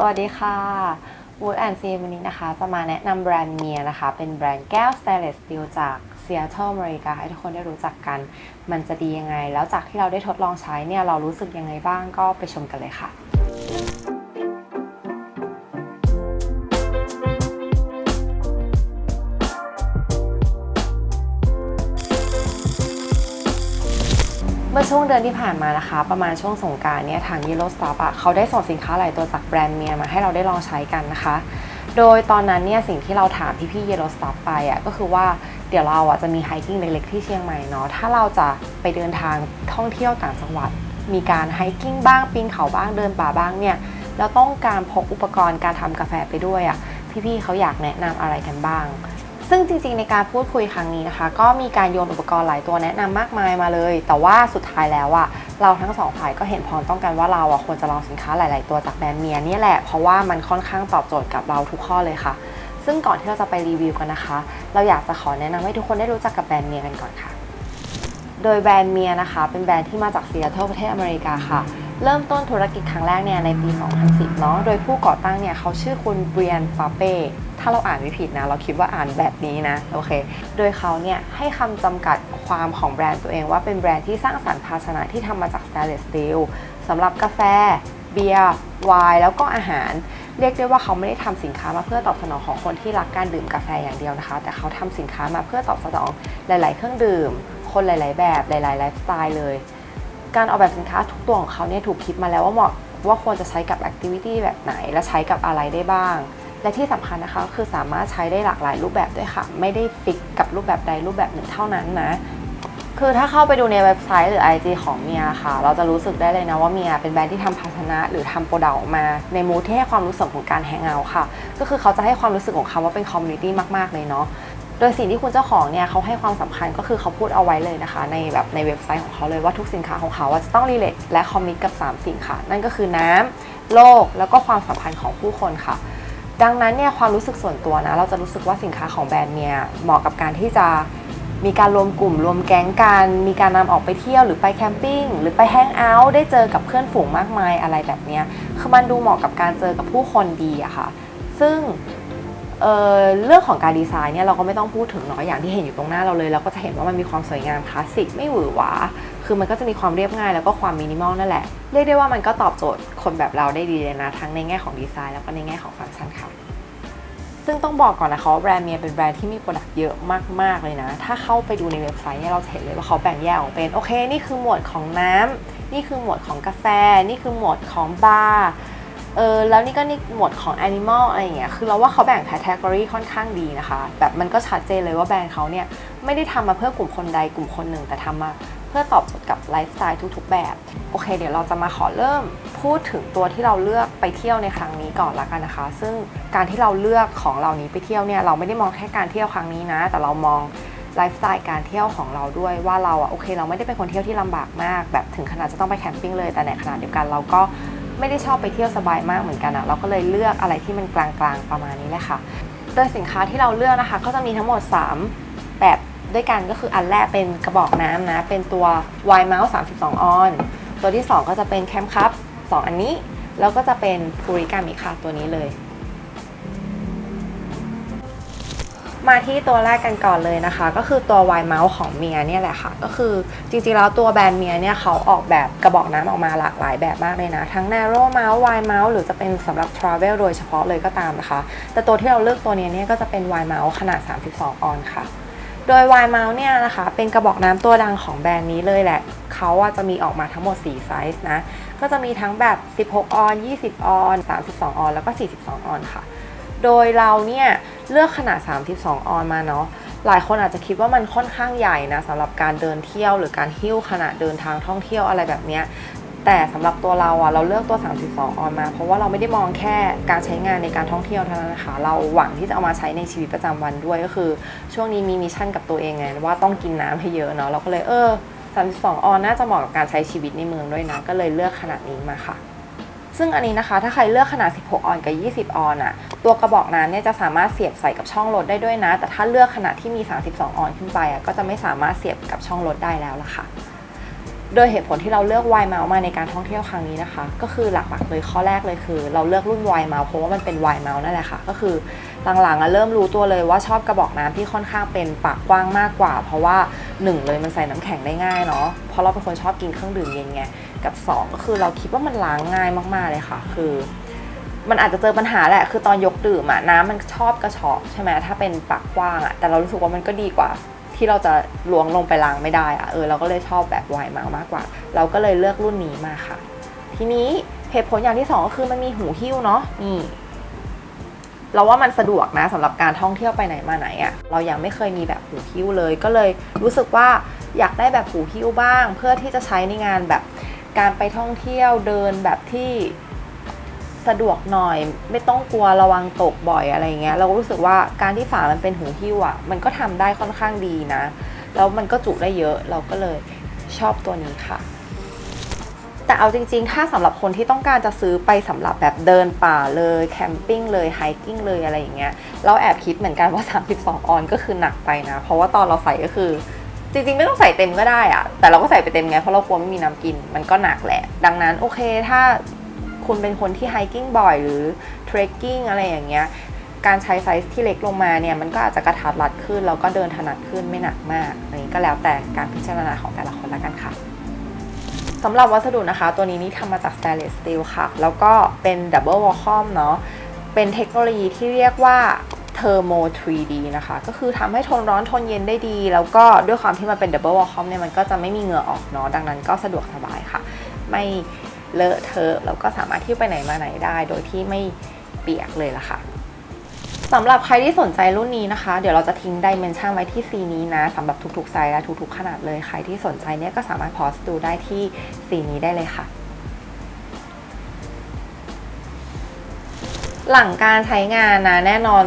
สวัสดีค่ะ Wood and c วันนี้นะคะ จะมาแนะนำแบรนด์เมียนะคะ เป็นแบรนด์แก้ว Stainless Steel จาก Seattle อเมริกาให้ทุกคนได้รู้จักกัน มันจะดียังไง แล้วจากที่เราได้ทดลองใช้เนี่ย เรารู้สึกยังไงบ้างก็ไปชมกันเลยค่ะ ช่วงเดือนที่ผ่านมานะคะ ประมาณช่วงสงการเนี่ยทาง Yellow Stop อะเขาได้ส่งสินค้าหลายตัวจากแบรนด์เมียมาให้เราได้ลองใช้กันนะคะ โดยตอนนั้นเนี่ยสิ่งที่เราถามพี่ๆ Yellow Stop ไปอะก็คือว่าเดี๋ยวเราอะจะมีไฮกิ้งเล็กๆที่เชียงใหม่เนาะถ้าเราจะไปเดินทางท่องเที่ยวต่างจังหวัด มีการไฮกิ้งบ้างปีนเขาบ้างเดินป่าบ้างเนี่ยแล้วต้องการพกอุปกรณ์การทำกาแฟไปด้วยอะพี่ๆเขาอยากแนะนำอะไรกันบ้าง ซึ่งจริงๆในการพูดคุยครั้งนี้นะคะ ก็มีการโยนอุปกรณ์หลายตัวแนะนำมากมายมาเลย แต่ว่าสุดท้ายแล้วอะเราทั้งสองฝ่ายก็เห็นพ้องต้องกันว่าเราอะควรจะลองสินค้าหลาย ๆ ตัวจากแบรนด์เมียนี่แหละเพราะว่ามันค่อนข้างตอบโจทย์กับเราทุกข้อเลยค่ะ ซึ่งก่อนที่เราจะไปรีวิวกันนะคะ เราอยากจะขอแนะนำให้ทุกคนได้รู้จักกับแบรนด์เมียกันก่อนค่ะ โดยแบรนด์เมียนะคะ เป็นแบรนด์ที่มาจากซีแอตเทิลประเทศอเมริกาค่ะ เริ่มต้นธุรกิจครั้งแรกเนี่ยในปี 2010 เนาะ โดยผู้ก่อตั้งเนี่ยเขาชื่อคุณเบรียนปาเป้ ถ้าเราอ่านไม่ผิดนะ เราคิดว่าอ่านแบบนี้นะ โอเค โดยเขาเนี่ยให้คำจำกัดความของแบรนด์ตัวเองว่าเป็นแบรนด์ที่สร้างสรรค์ภาชนะที่ทำมาจาก stainless steel สำหรับกาแฟ เบียร์ ไวน์แล้วก็อาหาร เรียกได้ว่าเขาไม่ได้ทำสินค้ามาเพื่อตอบสนองของคนที่รักการดื่มกาแฟอย่างเดียวนะคะ แต่เขาทำสินค้ามาเพื่อตอบสนองหลาย ๆ เครื่องดื่ม คนหลาย ๆ แบบหลายๆไลฟ์สไตล์เลย การออกแบบสินค้าทุกตัวของเขาเนี่ยถูกคิดมาแล้วว่าเหมาะว่าควรจะใช้กับแอคทิวิตี้แบบไหน และใช้กับอะไรได้บ้าง และที่สำคัญนะคะคือสามารถใช้ได้หลากหลายรูปแบบด้วยค่ะ ไม่ได้ฟิกกับรูปแบบใดรูปแบบหนึ่งเท่านั้นนะคือถ้าเข้าไปดูในเว็บไซต์หรือ IG ของเมียค่ะ เราจะรู้สึกได้เลยนะว่าเมียเป็นแบรนด์ที่ทำภาชนะหรือทำโปรดักต์ออกมา ในมูทที่ให้ความรู้สึกของการแฮงเอาท์ค่ะ ก็คือเขาจะให้ความรู้สึกของคำว่าเป็นคอมมูนิตี้มาก ๆ เลยเนาะ โดยสิ่งที่คุณเจ้าของเนี่ยเขาให้ความสำคัญก็คือเขาพูดเอาไว้เลยนะคะ ในแบบในเว็บไซต์ของเขาเลยว่าทุกสินค้าของเขาจะต้องรีเลทและคอมมิตกับ 3 สิ่งค่ะ นั่นก็คือน้ำโลกแล้วก็ความสัมพันธ์ของผู้คนค่ะ ดังนั้นเนี่ยความรู้สึกส่วนตัวนะ เราจะรู้สึกว่าสินค้าของแบรนด์เนี่ยเหมาะกับการที่จะมีการรวมกลุ่มรวมแก๊งกันมีการนำออกไปเที่ยวหรือไปแคมปิ้งหรือไปแฮงเอาท์ได้เจอกับเพื่อนฝูงมากมายอะไรแบบเนี้ยคือมันดูเหมาะกับการเจอกับผู้คนดีอะค่ะ ซึ่ง เเรื่องของการดีไซน์เนี่ยเราก็ไม่ต้องพูดถึงเนาะอย่างที่เห็นอยู่ตรงหน้าเราเลยเราก็จะเห็นว่ามันมีความสวยงามคลาสสิกไม่หวือหวาคือมันก็จะมีความเรียบง่ายแล้วก็ความมินิมอลนั่นแหละ เรียกได้ว่ามันก็ตอบโจทย์คนแบบเราได้ดีเลยนะ ทั้งในแง่ของดีไซน์แล้วก็ในแง่ของฟังก์ชันค่ะซึ่งต้องบอกก่อนนะคะว่าแบรนด์เมียเป็นแบรนด์ที่มีโปรดักต์เยอะมาก ๆ เลยนะ ถ้าเข้าไปดูในเว็บไซต์เนี่ยเราจะเห็นเลยว่าเขาแบ่งแยกออกเป็นโอเค นี่คือหมวดของน้ำนี่คือหมวดของกาแฟ นี่คือหมวดของบาร์ เออแล้วนี่ก็นี่หมวดของ Animal อะไรอย่างเงี้ยคือเราว่าเขาแบ่งแคตตากรีค่อนข้างดีนะคะ แบบมันก็ชัดเจนเลยว่าแบรนด์เขาเนี่ยไม่ได้ทำมาเพื่อกลุ่มคนใดกลุ่มคนหนึ่ง แต่ทำมาเพื่อตอบโจทย์กับไลฟ์สไตล์ทุกๆ แบบ โอเค เดี๋ยวเราจะมาขอเริ่มพูดถึงตัวที่เราเลือกไปเที่ยวในครั้งนี้ก่อนละกันนะคะ ซึ่งการที่เราเลือกของเหล่านี้ไปเที่ยวเนี่ยเราไม่ได้มองแค่การเที่ยวครั้งนี้นะ แต่เรามองไลฟ์สไตล์การเที่ยวของเราด้วยว่าเราอะโอเค เราไม่ได้เป็นคนเที่ยวที่ลำบากมาก แบบถึงขนาดจะต้องไปแคมปิ้งเลยแต่ในขณะเดียวกันเราก็ ไม่ได้ชอบไปเที่ยวสบายมากเหมือนกันอะเราก็เลยเลือกอะไรที่มันกลางๆประมาณนี้แหละค่ะโดยสินค้าที่เราเลือกนะคะก็จะมีทั้งหมด 3 แบบด้วยกันก็คืออันแรกเป็นกระบอกน้ำนะ เป็นตัว Y m o u s 32 ออน ตัวที่ 2 ก็จะเป็นแคมคัพ2อันนี้ แล้วก็จะเป็นพูริกามิค่ะตัวนี้เลย มาที่ตัวแรกกันก่อนเลยนะคะ ก็คือตัว Y Mouse ของเมียเนี่ยแหละค่ะ ก็คือจริงๆแล้วตัวแบรนด์เมียเนี่ยเขาออกแบบกระบอกน้ำออกมาหลากหลายแบบมากเลยนะ ทั้ง Narrow Mouse Y Mouse หรือจะเป็นสำหรับ Travel โดยเฉพาะเลยก็ตามนะคะ แต่ตัวที่เราเลือกตัวนี้เนี่ยก็จะเป็น Y Mouse ขนาด 32 ออนค่ะโดย Y Mouse เนี่ยนะคะ เป็นกระบอกน้ำตัวดังของแบรนด์นี้เลยแหละ เขาจะมีออกมาทั้งหมด 4 ไซส์นะ ก็จะมีทั้งแบบ 16 ออน 20 ออน 32 ออน แล้วก็ 42 ออนค่ะ โดยเราเนี่ย เลือกขนาด 32 ออนมาเนาะหลายคนอาจจะคิดว่ามันค่อนข้างใหญ่นะสำหรับการเดินเที่ยวหรือการหิ้วขณะเดินทางท่องเที่ยวอะไรแบบเนี้ยแต่สำหรับตัวเราอะเราเลือกตัว 32 ออนมา เพราะว่าเราไม่ได้มองแค่การใช้งานในการท่องเที่ยวเท่านั้นนะคะเราหวังที่จะเอามาใช้ในชีวิตประจำวันด้วยก็คือ ช่วงนี้มีมิชชั่นกับตัวเองไงว่าต้องกินน้ำให้เยอะเนาะเราก็เลยเออ 32 ออนน่าจะเหมาะกับการใช้ชีวิตในเมืองด้วยนะก็เลยเลือกขนาดนี้มาค่ะ ซึ่งอันนี้นะคะ ถ้าใครเลือกขนาด 16 ออนกับ 20 ออนอะตัวกระบอกน้ำเนี่ยจะสามารถเสียบใส่กับช่องรถได้ด้วยนะ แต่ถ้าเลือกขนาดที่มี 32 ออนขึ้นไปอะก็จะไม่สามารถเสียบกับช่องรถได้แล้วล่ะค่ะ โดยเหตุผลที่เราเลือกไวน์เมาส์มาในการท่องเที่ยวครั้งนี้นะคะ ก็คือหลักๆเลยข้อแรกเลยคือ เราเลือกรุ่นไวน์เมาส์เพราะว่ามันเป็นไวน์เมาส์นั่นแหละค่ะ ก็คือหลังๆอะเริ่มรู้ตัวเลยว่าชอบกระบอกน้ำที่ค่อนข้างเป็นปากกว้างมากกว่า เพราะว่าหนึ่งเลยมันใส่น้ำแข็งได้ง่ายเนาะเพราะเราเป็นคนชอบกินเครื่องดื่มเย็นไง กับสองก็คือเราคิดว่ามันล้างง่ายมากๆเลยค่ะ คือ มันอาจจะเจอปัญหาแหละ คือตอนยกดื่มอะน้ำมันชอบกระชอกใช่ไหมถ้าเป็นปากกว้างอะแต่เรารู้สึกว่ามันก็ดีกว่า ที่เราจะล้วงลงไปล้างไม่ได้อะเออเราก็เลยชอบแบบไวมามากกว่า เราก็เลยเลือกรุ่นนี้มาค่ะ ทีนี้เหตุผลอย่างที่สองก็คือมันมีหูหิ้วเนาะนี่เราว่ามันสะดวกนะสำหรับการท่องเที่ยวไปไหนมาไหนอะเรายังไม่เคยมีแบบหูหิ้วเลย ก็เลยรู้สึกว่าอยากได้แบบหูหิ้วบ้าง เพื่อที่จะใช้ในงานแบบ การไปท่องเที่ยวเดินแบบที่สะดวกหน่อย ไม่ต้องกลัวระวังตกบ่อยอะไรเงี้ยเราก็รู้สึกว่าการที่ฝามันเป็นหูหิ้วอะมันก็ทำได้ค่อนข้างดีนะ แล้วมันก็จุได้เยอะเราก็เลยชอบตัวนี้ค่ะ แต่เอาจริง ๆ ถ้าสำหรับคนที่ต้องการจะซื้อไปสำหรับแบบเดินป่าเลยแคมปิ้งเลยไฮกิ้งเลยอะไรอย่างเงี้ยเราแอบคิดเหมือนกันว่า 32 ออนก็คือหนักไปนะ เพราะว่าตอนเราใส่ก็คือ จริงๆ ไม่ต้องใส่เต็มก็ได้อะแต่เราก็ใส่ไปเต็มไง เพราะเรากลัวไม่มีน้ำกิน มันก็หนักแหละ ดังนั้นโอเค ถ้าคุณเป็นคนที่ไฮกิ้งบ่อยหรือเทรคกิ้งอะไรอย่างเงี้ย การใช้ไซส์ที่เล็กลงมาเนี่ย มันก็อาจจะกระทัดรัดขึ้น แล้วก็เดินถนัดขึ้นไม่หนักมาก อันนี้ก็แล้วแต่การพิจารณาของแต่ละคนละกันค่ะสำหรับวัสดุนะคะ ตัวนี้นี่ทำมาจาก stainless steel ค่ะ แล้วก็เป็น double vacuum เนาะ เป็นเทคโนโลยีที่เรียกว่า thermo 3D นะคะ ก็คือทำให้ทนร้อนทนเย็นได้ดี แล้วก็ด้วยความที่มันเป็น double vacuum เนี่ยมันก็จะไม่มีเหงื่อออกเนาะดังนั้นก็สะดวกสบายค่ะ ไม่เลอะเทอะแล้วก็สามารถที่ไปไหนมาไหนได้ โดยที่ไม่เปียกเลยล่ะค่ะสำหรับใครที่สนใจรุ่นนี้นะคะ เดี๋ยวเราจะทิ้งดิเมนชันไว้ที่ซีนี้นะสำหรับทุกๆไซส์และทุกๆขนาดเลย ใครที่สนใจเนี่ยก็สามารถพอสดูได้ที่ซีนี้ได้เลยค่ะ หลังการใช้งานนะแน่นอน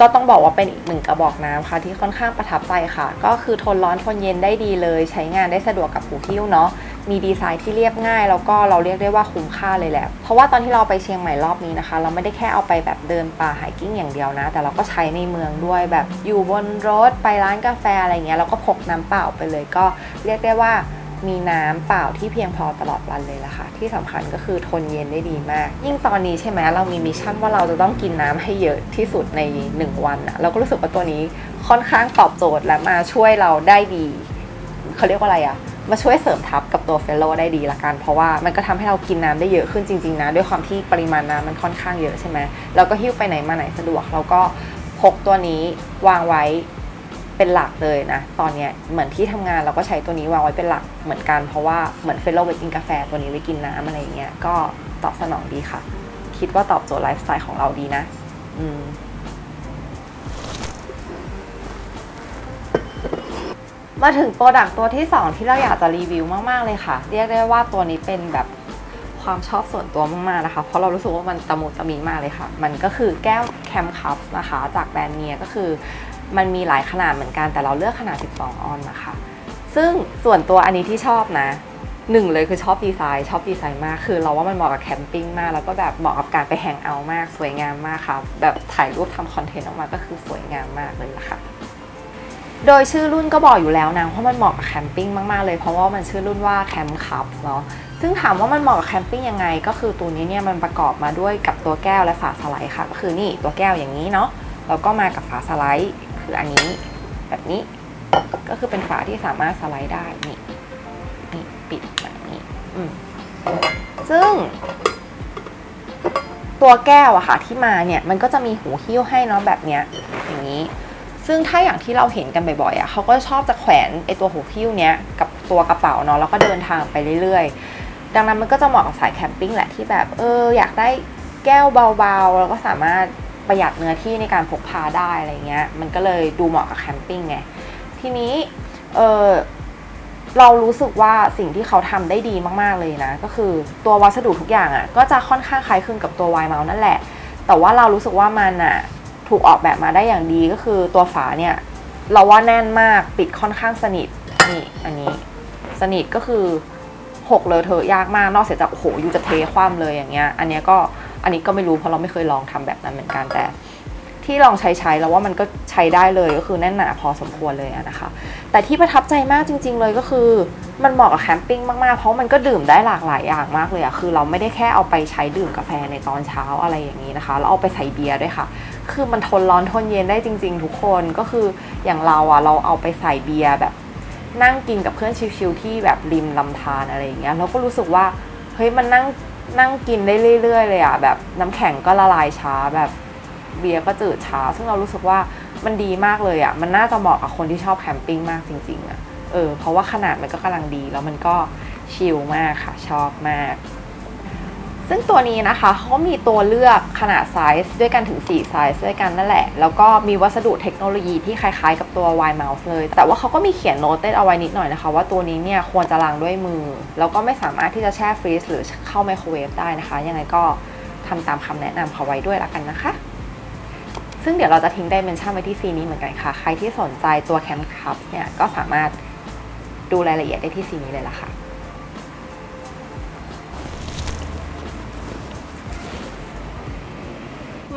ก็ต้องบอกว่าเป็นอีกหนึ่งกระบอกน้ำค่ะ ที่ค่อนข้างประทับใจค่ะ ก็คือทนร้อนทนเย็นได้ดีเลย ใช้งานได้สะดวกกับหูหิ้วเนาะมีดีไซน์ที่เรียบง่าย แล้วก็เราเรียกได้ว่าคุ้มค่าเลยแหละ เพราะว่าตอนที่เราไปเชียงใหม่รอบนี้นะคะ เราไม่ได้แค่เอาไปแบบเดินป่าไฮกิ้งอย่างเดียวนะ แต่เราก็ใช้ในเมืองด้วยแบบอยู่บนรถไปร้านกาแฟอะไรเงี้ยเราก็พกน้ำเปล่าไปเลยก็เรียกได้ว่า มีน้ำเปล่าที่เพียงพอตลอดวันเลยละค่ะ ที่สำคัญก็คือทนเย็นได้ดีมาก ยิ่งตอนนี้ใช่ไหมเรามีมิชชั่นว่าเราจะต้องกินน้ำให้เยอะที่สุดใน 1 วันอะเราก็รู้สึกว่าตัวนี้ค่อนข้างตอบโจทย์และมาช่วยเราได้ดีเขาเรียกว่าอะไรอะมาช่วยเสริมทับกับตัวเฟลโลได้ดีละกัน เพราะว่ามันก็ทำให้เรากินน้ำได้เยอะขึ้นจริงๆนะด้วยความที่ปริมาณน้ำมันค่อนข้างเยอะใช่ไหมเราก็หิ้วไปไหนมาไหนสะดวกเราก็พกตัวนี้วางไว้ เป็นหลักเลยนะ ตอนเนี้ยเหมือนที่ทำงานเราก็ใช้ตัวนี้วางไว้เป็นหลักเหมือนกันเพราะว่าเหมือนเฟลโลไปกินกาแฟตัวนี้ไว้กินน้ำอะไรอย่างเงี้ยก็ตอบสนองดีค่ะ คิดว่าตอบโจทย์ไลฟ์สไตล์ของเราดีนะ อืมมาถึงโปรดักต์ตัวที่ 2 ที่เราอยากจะรีวิวมาก ๆ เลยค่ะ เรียกได้ว่าตัวนี้เป็นแบบความชอบส่วนตัวมาก ๆ นะคะ เพราะเรารู้สึกว่ามันตะมุตะมีมากเลยค่ะ มันก็คือแก้วแคมคัพนะคะ จากแบรนด์เนียก็คือ มันมีหลายขนาดเหมือนกันแต่เราเลือกขนาด 12 ออนนะคะ ซึ่งส่วนตัวอันนี้ที่ชอบนะหนึ่งเลยคือชอบดีไซน์ชอบดีไซน์มากคือเราว่ามันเหมาะกับแคมปิ้งมาก แล้วก็แบบเหมาะกับการไปแฮงเอาท์มากสวยงามมากค่ะ แบบถ่ายรูปทำคอนเทนต์ออกมาก็คือสวยงามมากเลยละค่ะ โดยชื่อรุ่นก็บอกอยู่แล้วนะว่ามันเหมาะกับแคมปิ้งมากๆเลยเพราะว่ามันชื่อรุ่นว่าแคมป์คัพเนาะซึ่งถามว่ามันเหมาะกับแคมปิ้งยังไง ก็คือตัวนี้เนี่ยมันประกอบมาด้วยกับตัวแก้วและฝาสไลด์ค่ะ ก็คือนี่ตัวแก้วอย่างนี้เนาะแล้วก็มากับฝาสไลด์ คืออันนี้แบบนี้ก็คือเป็นฝาที่สามารถสไลด์ได้นี่นี่ปิดแบบนี้อืมซึ่ง ตัวแก้วอะค่ะที่มาเนี่ยมันก็จะมีหูหิ้วให้เนาะแบบเนี้ยอย่างนี้ ซึ่งถ้าอย่างที่เราเห็นกันบ่อยๆอะเขาก็ชอบจะแขวนไอตัวหูหิ้วเนี้ยกับตัวกระเป๋าเนาะแล้วก็เดินทางไปเรื่อยๆ ดังนั้นมันก็จะเหมาะกับสายแคมปิ้งแหละที่แบบเอออยากได้แก้วเบาๆ แล้วก็สามารถ ประหยัดเนื้อที่ในการพกพาได้อะไรเงี้ย มันก็เลยดูเหมาะกับแคมปิ้งไง ทีนี้เออเรารู้สึกว่าสิ่งที่เขาทำได้ดีมากๆเลยนะ ก็คือตัววัสดุทุกอย่างอะ ก็จะค่อนข้างคล้ายคลึงกับตัววน์เมาส์นั่นแหละ แต่ว่าเรารู้สึกว่ามันอะถูกออกแบบมาได้อย่างดีก็คือตัวฝาเนี่ย เราว่าแน่นมากปิดค่อนข้างสนิทนี่อันนี้ สนิทก็คือหกเลอะเทอะยากมากนอกเสียจากโอ้โหอยู่จะเทคว่ำเลยอย่างเงี้ย อันเนี้ยก็ อันนี้ก็ไม่รู้เพราะเราไม่เคยลองทำแบบนั้นเหมือนกันแต่ ที่ลองใช้ใช้แล้วว่ามันก็ใช้ได้เลยก็คือแน่นหนาพอสมควรเลยนะคะ แต่ที่ประทับใจมากจริง ๆ เลยก็คือ มันเหมาะกับแคมปิ้งมากๆ เพราะมันก็ดื่มได้หลากหลายอย่างมากเลยอะคือเราไม่ได้แค่เอาไปใช้ดื่มกาแฟในตอนเช้าอะไรอย่างนี้นะคะแล้วเอาไปใส่เบียร์ด้วยค่ะ คือมันทนร้อนทนเย็นได้จริง ๆ ทุกคนก็คืออย่างเราอะเราเอาไปใส่เบียร์แบบนั่งกินกับเพื่อนชิลๆที่แบบริมลำธารอะไรอย่างเงี้ยเราก็รู้สึกว่าเฮ้ยมันนั่ง นั่งกินได้เรื่อยๆเลยอะแบบน้ำแข็งก็ละลายช้าแบบเบียร์ก็จืดช้า ซึ่งเรารู้สึกว่ามันดีมากเลยอะมันน่าจะเหมาะกับคนที่ชอบแคมปิ้งมากจริงๆอะเออเพราะว่าขนาดมันก็กำลังดี แล้วมันก็ชิลมากค่ะชอบมาก ซึ่งตัวนี้นะคะเขามีตัวเลือกขนาดไซส์ด้วยกันถึง 4 ไซส์ด้วยกันนั่นแหละ แล้วก็มีวัสดุเทคโนโลยีที่คล้ายๆกับตัว Y Mouse เลย แต่ว่าเขาก็มีเขียนโน้ตเต้เอาไว้นิดหน่อยนะคะ ว่าตัวนี้เนี่ยควรจะล้างด้วยมือ แล้วก็ไม่สามารถที่จะแช่ฟรีซหรือเข้าไมโครเวฟได้นะคะ ยังไงก็ทำตามคำแนะนำเขาไว้ด้วยละกันนะคะ ซึ่งเดี๋ยวเราจะทิ้งดิเมนชันไว้ที่ซีนี้เหมือนกันค่ะ ใครที่สนใจตัวแคมป์คัพเนี่ยก็สามารถดูรายละเอียดได้ที่ซีนี้เลยละค่ะ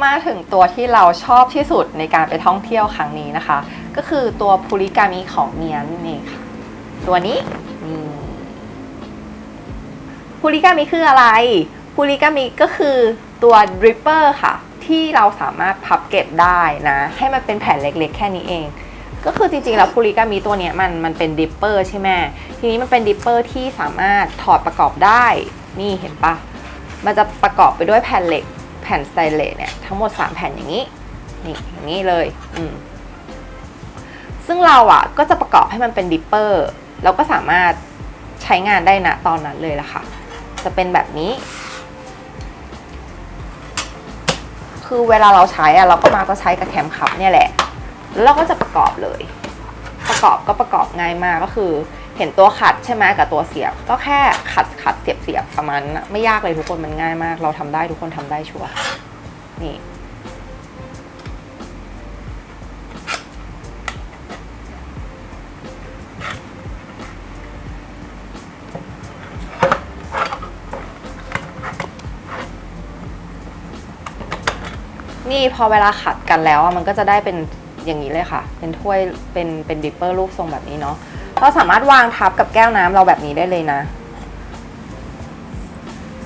มาถึงตัวที่เราชอบที่สุดในการไปท่องเที่ยวครั้งนี้นะคะ ก็คือตัวพูริกามิของเมียนนี่ค่ะ ตัวนี้นี่พูริกามิคืออะไรพูริกามิก็คือตัวดริปเปอร์ค่ะ ที่เราสามารถพับเก็บได้นะ ให้มันเป็นแผ่นเล็กๆ แค่นี้เอง ก็คือจริงๆ แล้วพูริกามิตัวนี้มันมันเป็นดิปเปอร์ใช่ไหมทีนี้มันเป็นดิปเปอร์ที่สามารถถอดประกอบได้ นี่เห็นปะมันจะประกอบไปด้วยแผ่นเหล็ก ผ่นสไตเลสเนี่ยทั้งหมด 3 แผ่นอย่างนี้นี่อย่างนี้เลยอืมซึ่งเราอะก็จะประกอบให้มันเป็นดิปเปอร์แล้วก็สามารถใช้งานได้นะตอนนั้นเลยละค่ะ จะเป็นแบบนี้ คือเวลาเราใช้อะเราก็มาก็ใช้กับแคมคัพเนี่ยแหละ แล้วเราก็จะประกอบเลย ประกอบก็ประกอบง่ายมากก็คือ เห็นตัวขัดใช่ไหมกับตัวเสียบ ก็แค่ขัดขัดเสียบเสียบประมาณนั้นนะไม่ยากเลยทุกคนมันง่ายมาก เราทำได้ทุกคนทำได้ชัวร์นี่นี่พอเวลาขัดกันแล้วมันก็จะได้เป็นอย่างนี้เลยค่ะ เป็นถ้วยเป็นเป็นดิปเปอร์รูปทรงแบบนี้เนาะ เราสามารถวางทับกับแก้วน้ำเราแบบนี้ได้เลยนะ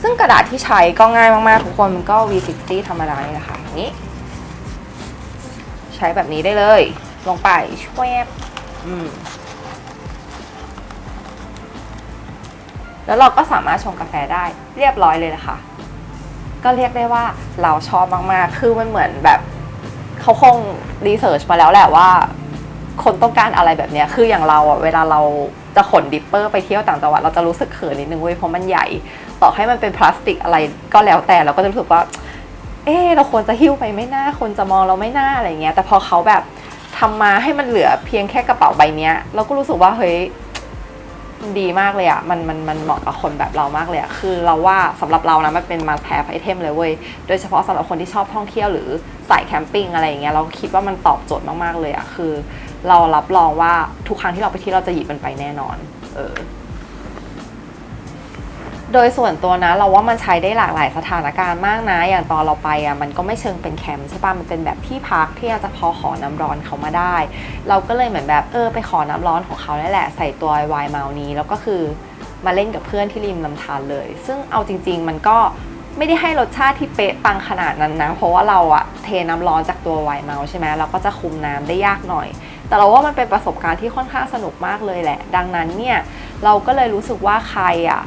ซึ่งกระดาษที่ใช้ก็ง่ายมากๆ ทุกคนมันก็ V60 ธรรมดานี่แหละค่ะนี้ ใช้แบบนี้ได้เลย ลงไปช่วยอืมแล้วเราก็สามารถชงกาแฟได้เรียบร้อยเลยนะคะ ก็เรียกได้ว่าเราชอบมากๆ คือมันเหมือนแบบเขาคงรีเสิร์ชมาแล้วแหละว่า คนต้องการอะไรแบบเนี้ยคืออย่างเราอะเวลาเราจะขนดิปเปอร์ไปเที่ยวต่างจังหวัดเราจะรู้สึกเขินนิดนึงเว้ยเพราะมันใหญ่ ต่อให้มันเป็นพลาสติกอะไรก็แล้วแต่เราก็จะรู้สึกว่า เออเราควรจะหิ้วไปไม่น่าคนจะมองเราไม่น่าอะไรเงี้ย แต่พอเขาแบบทำมาให้มันเหลือเพียงแค่กระเป๋าใบเนี้ย เราก็รู้สึกว่าเฮ้ยมันดีมากเลยอะมันมันมันเหมาะกับคนแบบเรามากเลยอะคือเราว่าสำหรับเรานะมันเป็นมาแ have ไอเทมเลยเว้ย โดยเฉพาะสำหรับคนที่ชอบท่องเที่ยวหรือสายแคมปิ้งอะไรอย่างเงี้ยเราคิดว่ามันตอบโจทย์มากๆเลยอะคือ เรารับรองว่าทุกครั้งที่เราไปที่เราจะหยิบมันไปแน่นอน เออ โดยส่วนตัวนะ เราว่ามันใช้ได้หลากหลายสถานการณ์มากนะ อย่างตอนเราไปอะมันก็ไม่เชิงเป็นแคมป์ใช่ปะมันเป็นแบบที่พักที่อาจจะพอขอน้ำร้อนเขามาได้ เราก็เลยเหมือนแบบเออไปขอน้ำร้อนของเขานี่แหละ ใส่ตัวไวน์เมานี้แล้วก็คือมาเล่นกับเพื่อนที่ริมลำธารเลย ซึ่งเอาจริง ๆ มันก็ ไม่ได้ให้รสชาติที่เป๊ะปังขนาดนั้นนะ เพราะว่าเราอะเทน้ำร้อนจากตัวไวน์เมาใช่ไหมเราก็จะคุมน้ำได้ยากหน่อย แต่เราว่ามันเป็นประสบการณ์ที่ค่อนข้างสนุกมากเลยแหละ ดังนั้นเนี่ยเราก็เลยรู้สึกว่าใครอะ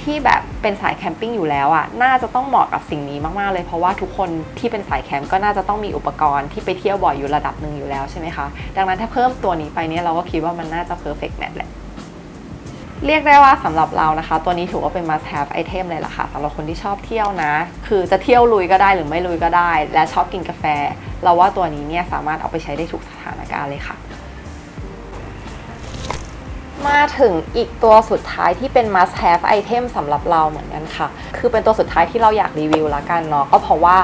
ที่แบบเป็นสายแคมปิ้งอยู่แล้วอะน่าจะต้องเหมาะกับสิ่งนี้มากๆเลย เพราะว่าทุกคนที่เป็นสายแคมป์ก็น่าจะต้องมีอุปกรณ์ที่ไปเที่ยวบ่อยอยู่ระดับหนึ่งอยู่แล้วใช่ไหมคะ ดังนั้นถ้าเพิ่มตัวนี้ไปเนี่ยเราก็คิดว่ามันน่าจะ perfect match แหละ เรียกได้ว่าสำหรับเรานะคะ ตัวนี้ถือว่าเป็น must have item เลยล่ะค่ะสำหรับคนที่ชอบเที่ยวนะ คือจะเที่ยวลุยก็ได้หรือไม่ลุยก็ได้ และชอบกินกาแฟ เราว่าตัวนี้เนี่ยสามารถเอาไปใช้ได้ทุกสถานการณ์เลยค่ะ มาถึงอีกตัวสุดท้ายที่เป็น must have item สำหรับเราเหมือนกันค่ะ คือเป็นตัวสุดท้ายที่เราอยากรีวิวละกันเนาะก็เพราะว่า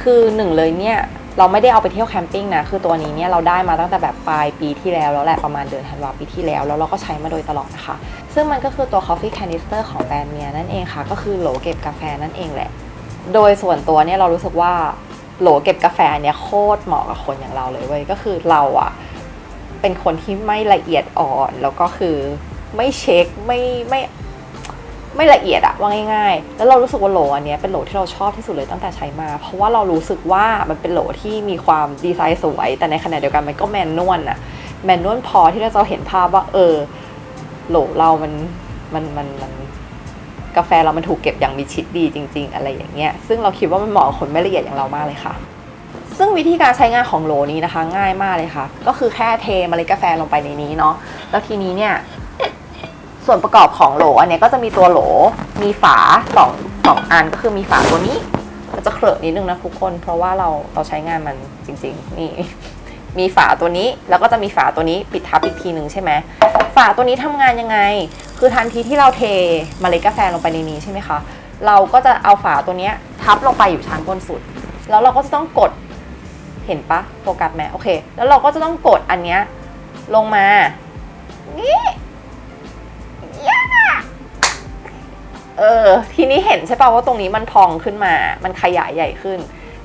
คือหนึ่งเลยเนี่ย เราไม่ได้เอาไปเที่ยวแคมปิ้งนะ คือตัวนี้เนี่ยเราได้มาตั้งแต่แบบปลายปีที่แล้วแล้วแหละประมาณเดือนธันวาปีที่แล้ว แล้วเราก็ใช้มาโดยตลอดนะคะ ซึ่งมันก็คือตัว coffee canister ของแบรนด์เมียนั่นเองค่ะ ก็คือโหลเก็บกาแฟนั่นเองแหละ โดยส่วนตัวเนี่ยเรารู้สึกว่าโหลเก็บกาแฟเนี่ยโคตรเหมาะกับคนอย่างเราเลยเว้ย ก็คือเราอะเป็นคนที่ไม่ละเอียดอ่อน แล้วก็คือไม่เช็คไม่ไม่ ไม่ละเอียดอะว่าง่าย ๆ แล้วเรารู้สึกว่าโหลอันนี้เป็นโหลที่เราชอบที่สุดเลยตั้งแต่ใช้มา เพราะว่าเรารู้สึกว่ามันเป็นโหลที่มีความดีไซน์สวย แต่ในขณะเดียวกันมันก็แมนนวลอะแมนนวลพอที่เราจะเห็นภาพว่า เออ โหลเรามันมันมันมันกาแฟเรามันถูกเก็บอย่างมีชิดดีจริง ๆ อะไรอย่างเงี้ย ซึ่งเราคิดว่ามันเหมาะกับคนไม่ละเอียดอย่างเรามากเลยค่ะ ซึ่งวิธีการใช้งานของโหลนี้นะคะ ง่ายมากเลยค่ะ ก็คือแค่เทเมล็ดกาแฟลงไปในนี้เนาะ แล้วทีนี้เนี่ย ส่วนประกอบของโหลอันนี้ก็จะมีตัวโหล มีฝาสองสองอันก็คือมีฝาตัวนี้มันจะเคลอะนิดนึงนะทุกคน เพราะว่าเราเราใช้งานมันจริง ๆ นี่มีฝาตัวนี้แล้วก็จะมีฝาตัวนี้ปิดทับอีกทีหนึ่งใช่ไหมฝาตัวนี้ทำงานยังไง คือทันทีที่เราเทเมล็ดกาแฟลงไปในนี้ใช่ไหมคะ เราก็จะเอาฝาตัวนี้ทับลงไปอยู่ชั้นบนสุด แล้วเราก็จะต้องกดเห็นปะโฟกัสไหมโอเค แล้วเราก็จะต้องกดอันเนี้ยลงมานี่ เออ ทีนี้เห็นใช่ปะว่าตรงนี้มันพองขึ้นมา มันขยายใหญ่ขึ้น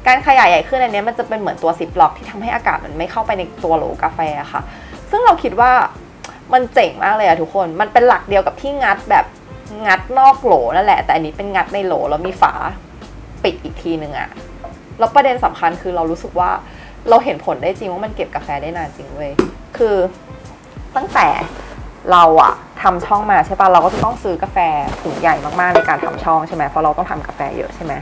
การขยายใหญ่ขึ้นอันนี้มันจะเป็นเหมือนตัวซิปล็อกที่ทำให้อากาศมันไม่เข้าไปในตัวโหลกาแฟค่ะ ซึ่งเราคิดว่ามันเจ๋งมากเลยอะทุกคน มันเป็นหลักเดียวกับที่งัดแบบงัดนอกโหลนั่นแหละ แต่อันนี้เป็นงัดในโหลแล้วมีฝาปิดอีกทีนึงอะแล้วประเด็นสำคัญคือเรารู้สึกว่าเราเห็นผลได้จริงว่ามันเก็บกาแฟได้นานจริงเว้ย คือตั้งแต่ เราอะทำช่องมาใช่ปะเราก็จะต้องซื้อกาแฟถุงใหญ่มากๆในการทำช่องใช่ไหมเพราะเราต้องทำกาแฟเยอะใช่ไหม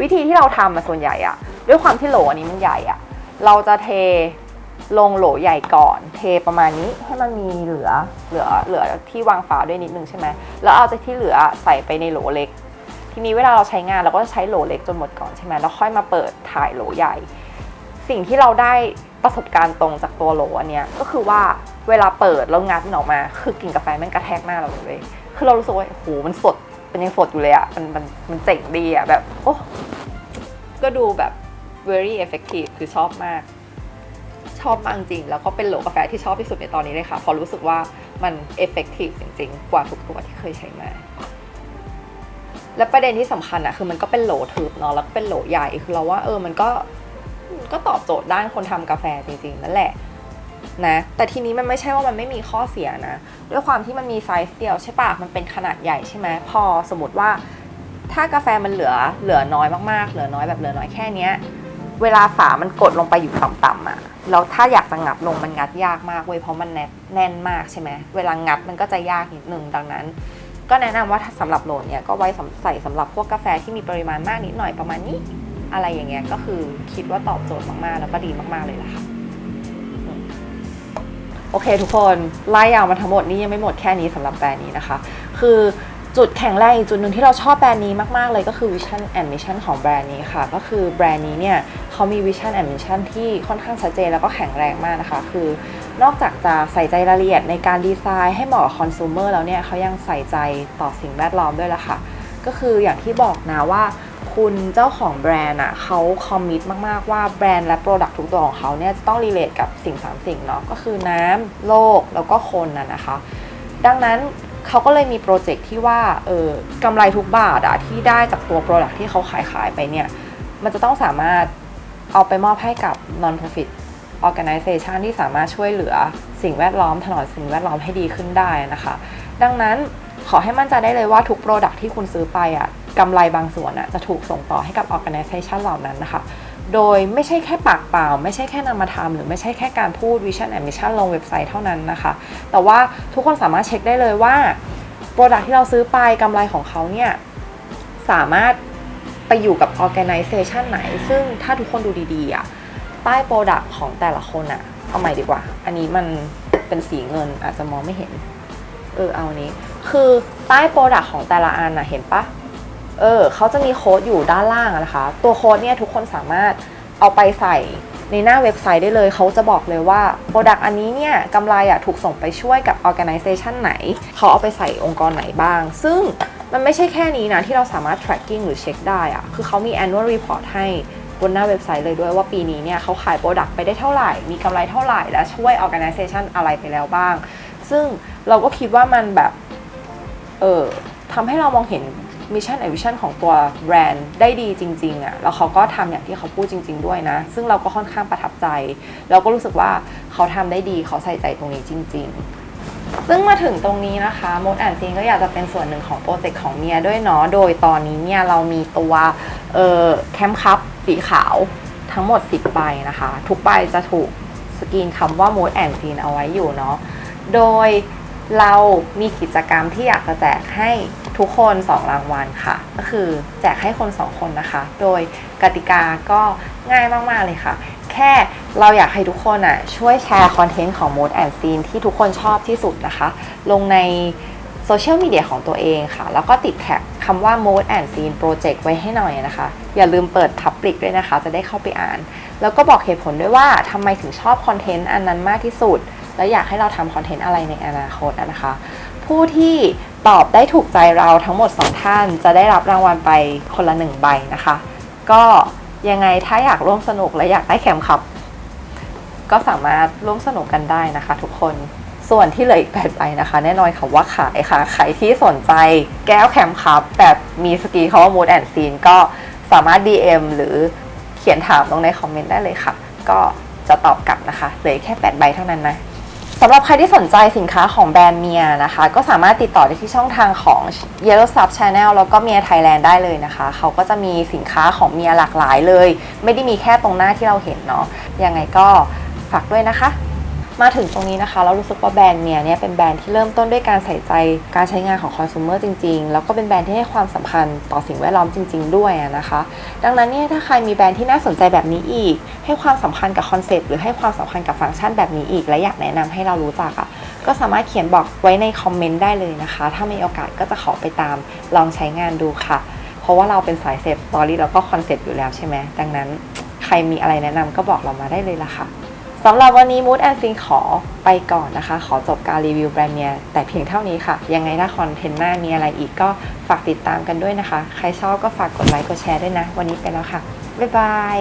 วิธีที่เราทำมาส่วนใหญ่อะด้วยความที่โหลอันนี้มันใหญ่อะเราจะเทลงโหลใหญ่ก่อน เทประมาณนี้ให้มันมีเหลือเหลือเหลือที่วางฝาด้วยนิดนึงใช่ไหมแล้วเอาจากที่เหลือใส่ไปในโหลเล็ก ทีนี้เวลาเราใช้งานเราก็จะใช้โหลเล็กจนหมดก่อนใช่ไหมแล้วค่อยมาเปิดถ่ายโหลใหญ่ สิ่งที่เราได้ ประสบการณ์ตรงจากตัวโหลอันเนี้ยก็คือว่าเวลาเปิดแล้วงัดมันออกมา คือกลิ่นกาแฟมันกระแทกหน้าเราเลยคือเรารู้สึกว่าโอ้โหมันสดเป็นยังสดอยู่เลยอะมันมันมันเจ๋งดีอะแบบโอ้ก็ดูแบบ very effective คือชอบมาก ชอบมากจริง แล้วก็เป็นโหลกาแฟที่ชอบที่สุดในตอนนี้เลยค่ะเพราะรู้สึกว่ามัน effective จริง ๆ กว่าทุกตัวที่เคยใช้มา และประเด็นที่สำคัญอะคือมันก็เป็นโหลทึบเนาะแล้วก็เป็นโหลใหญ่คือเราว่าเออมันก็ ก็ตอบโจทย์ด้านคนทำกาแฟจริงๆนั่นแหละนะแต่ทีนี้มันไม่ใช่ว่ามันไม่มีข้อเสียนะ ด้วยความที่มันมีไซส์เดียวใช่ปะมันเป็นขนาดใหญ่ใช่ไหมพอสมมติว่า ถ้ากาแฟมันเหลือเหลือน้อยมากๆ เหลือน้อยแบบเหลือน้อยแค่เนี้ยเวลาฝามันกดลงไปอยู่ต่ำๆอะแล้วถ้าอยากจะงัดลงมันงัดยากมากเว้ยเพราะมันแน่นแน่นมากใช่ไหมเวลางัดมันก็จะยากนิดนึงดังนั้น ก็แนะนำว่าถ้าสำหรับโหลดเนี่ยก็ไว้สำใส่สำหรับพวกกาแฟที่มีปริมาณมากนิดหน่อยประมาณนี้ อะไรอย่างเงี้ยก็คือคิดว่าตอบโจทย์มากๆ แล้วก็ดีมากๆเลยล่ะค่ะโอเคทุกคนไล่ยาวมาทั้งหมดนี่ยังไม่หมดแค่นี้สำหรับแบรนด์นี้นะคะ คือจุดแข็งแรงอีกจุดหนึ่งที่เราชอบแบรนด์นี้มากๆเลยก็คือ Vision and Mission ของแบรนด์นี้ค่ะ ก็คือแบรนด์นี้เนี่ยเขามี Vision and Mission ที่ค่อนข้างชัดเจนแล้วก็แข็งแรงมากนะคะ คือนอกจากจะใส่ใจรายละเอียดในการดีไซน์ให้เหมาะกับคอน sumer แล้วเนี่ยเขายังใส่ใจต่อสิ่งแวดล้อมด้วยล่ะค่ะ ก็คืออย่างที่บอกนะว่า คุณเจ้าของแบรนด์อะเขาคอมมิตมากๆว่าแบรนด์และโปรดักต์ทุกตัวของเขาเนี่ยจะต้องรีเลทกับสิ่งสามสิ่งเนาะก็คือน้ำโลกแล้วก็คนน่ะนะคะ ดังนั้นเขาก็เลยมีโปรเจกต์ที่ว่าเออกำไรทุกบาทอะที่ได้จากตัวโปรดักต์ที่เขาขายขายไปเนี่ยมันจะต้องสามารถเอาไปมอบให้กับ non-profit organization ที่สามารถช่วยเหลือสิ่งแวดล้อมถนอมสิ่งแวดล้อมให้ดีขึ้นได้นะคะ ดังนั้นขอให้มั่นใจได้เลยว่าทุก Product ที่คุณซื้อไปอะ กำไรบางส่วนอะจะถูกส่งต่อให้กับ Organization เหล่านั้นนะคะ โดยไม่ใช่แค่ปากเปล่า ไม่ใช่แค่นำมาทำหรือไม่ใช่แค่การพูด Vision and Mission ลงเว็บไซต์เท่านั้นนะคะ แต่ว่าทุกคนสามารถเช็คได้เลยว่า Product ที่เราซื้อไปกำไรของเขาเนี่ยสามารถไปอยู่กับ Organization ไหน ซึ่งถ้าทุกคนดูดีๆอะใต้โปรดักของแต่ละคนอะเอาใหม่ดีกว่า อันนี้มันเป็นสีเงินอาจจะมองไม่เห็น เออเอาอันนี้ คือใต้โปรดักของแต่ละอันอะเห็นปะ เออเขาจะมีโค้ดอยู่ด้านล่างนะคะ ตัวโค้ดเนี่ยทุกคนสามารถเอาไปใส่ในหน้าเว็บไซต์ได้เลย เขาจะบอกเลยว่าโปรดักต์อันนี้เนี่ยกำไรอะถูกส่งไปช่วยกับ organization ไหน เขาเอาไปใส่องค์กรไหนบ้าง ซึ่งมันไม่ใช่แค่นี้นะ ที่เราสามารถ tracking หรือเช็คได้อะคือเขามี annual report ให้บนหน้าเว็บไซต์เลยด้วยว่าปีนี้เนี่ยเขาขายโปรดักต์ไปได้เท่าไหร่ มีกำไรเท่าไหร่ และช่วย organization อะไรไปแล้วบ้าง ซึ่งเราก็คิดว่ามันแบบ เออทำให้เรามองเห็น มิชชั่น and vision ของตัวแบรนด์ได้ดีจริงๆอะแล้วเขาก็ทำอย่างที่เขาพูดจริง ๆ ด้วยนะ ซึ่งเราก็ค่อนข้างประทับใจ เราก็รู้สึกว่าเขาทำได้ดีเขาใส่ใจตรงนี้จริง ๆซึ่งมาถึงตรงนี้นะคะมดแอนซีนก็อยากจะเป็นส่วนหนึ่งของโปรเจกต์ของเมียด้วยเนาะ โดยตอนนี้เนี่ยเรามีตัวแคมคัพสีขาวทั้งหมด 10 ใบนะคะ ทุกใบจะถูกสกรีนคำว่ามดแอนซีนเอาไว้อยู่เนาะ โดยเรามีกิจกรรมที่อยากจะแจกให้ ทุกคน 2 รางวัลค่ะ ก็คือแจกให้คน 2 คนนะคะ โดยกติกาก็ง่ายมาก ๆ เลยค่ะ แค่เราอยากให้ทุกคนอะช่วยแชร์คอนเทนต์ของ Mode and Scene ที่ทุกคนชอบที่สุดนะคะ ลงในโซเชียลมีเดียของตัวเองค่ะ แล้วก็ติดแท็กคำว่า Mode and Scene Project ไว้ให้หน่อยนะคะ อย่าลืมเปิด Public ด้วยนะคะ จะได้เข้าไปอ่าน แล้วก็บอกเหตุผลด้วยว่าทำไมถึงชอบคอนเทนต์อันนั้นมากที่สุด และอยากให้เราทำคอนเทนต์อะไรในอนาคตนะคะ ผู้ที่ตอบได้ถูกใจเราทั้งหมด 2 ท่าน จะได้รับรางวัลไปคนละ 1 ใบนะคะ ก็ยังไงถ้าอยากร่วมสนุกและอยากได้แคมขับ ก็สามารถร่วมสนุกกันได้นะคะ ทุกคนส่วนที่เหลืออีก8ใบนะคะ แน่นอนค่ะว่าขายค่ะใครที่สนใจแก้วแคมคัพแบบมีสกีเขาว่า mood and scene ก็สามารถ DM หรือเขียนถามลงในคอมเมนต์ได้เลยค่ะ ก็จะตอบกลับนะคะเหลือแค่8ใบเท่านั้นนะ สำหรับใครที่สนใจสินค้าของแบรนด์เมียนะคะ ก็สามารถติดต่อได้ที่ช่องทางของ Yellow Sub Channel แล้วก็เมียไทยแลนด์ได้เลยนะคะ เขาก็จะมีสินค้าของเมียหลากหลายเลย ไม่ได้มีแค่ตรงหน้าที่เราเห็นเนาะยังไงก็ฝากด้วยนะคะ มาถึงตรงนี้นะคะเรารู้สึกว่าแบรนด์เมียเนี่ยเป็นแบรนด์ที่เริ่มต้นด้วยการใส่ใจการใช้งานของคอน sumer จริง ๆ แล้วก็เป็นแบรนด์ที่ให้ความสำคัญต่อสิ่งแวดล้อมจริง ๆ ด้วยนะคะ ดังนั้นเนี่ยถ้าใครมีแบรนด์ที่น่าสนใจแบบนี้อีก ให้ความสำคัญกับคอนเซปต์หรือให้ความสำคัญกับฟังก์ชันแบบนี้อีก และอยากแนะนำให้เรารู้จักอะก็สามารถเขียนบอกไว้ในคอมเมนต์ได้เลยนะคะ ถ้ามีโอกาสก็จะขอไปตามลองใช้งานดูค่ะ เพราะว่าเราเป็นสายเซฟสตอรี่แล้วก็คอนเซปต์อยู่แล้วใช่ไหมดังนั้นใครมีอะไรแนะนำก็บอกเรามาได้เลยละค่ะ สำหรับวันนี้ Mood and Fin ขอไปก่อนนะคะ ขอจบการรีวิวแบรนด์เนียแต่เพียงเท่านี้ค่ะ ยังไงถ้าคอนเทนต์หน้ามีอะไรอีกก็ฝากติดตามกันด้วยนะคะ ใครชอบก็ฝากกดไลค์กดแชร์ด้วยนะ วันนี้ไปแล้วค่ะ บ๊ายบาย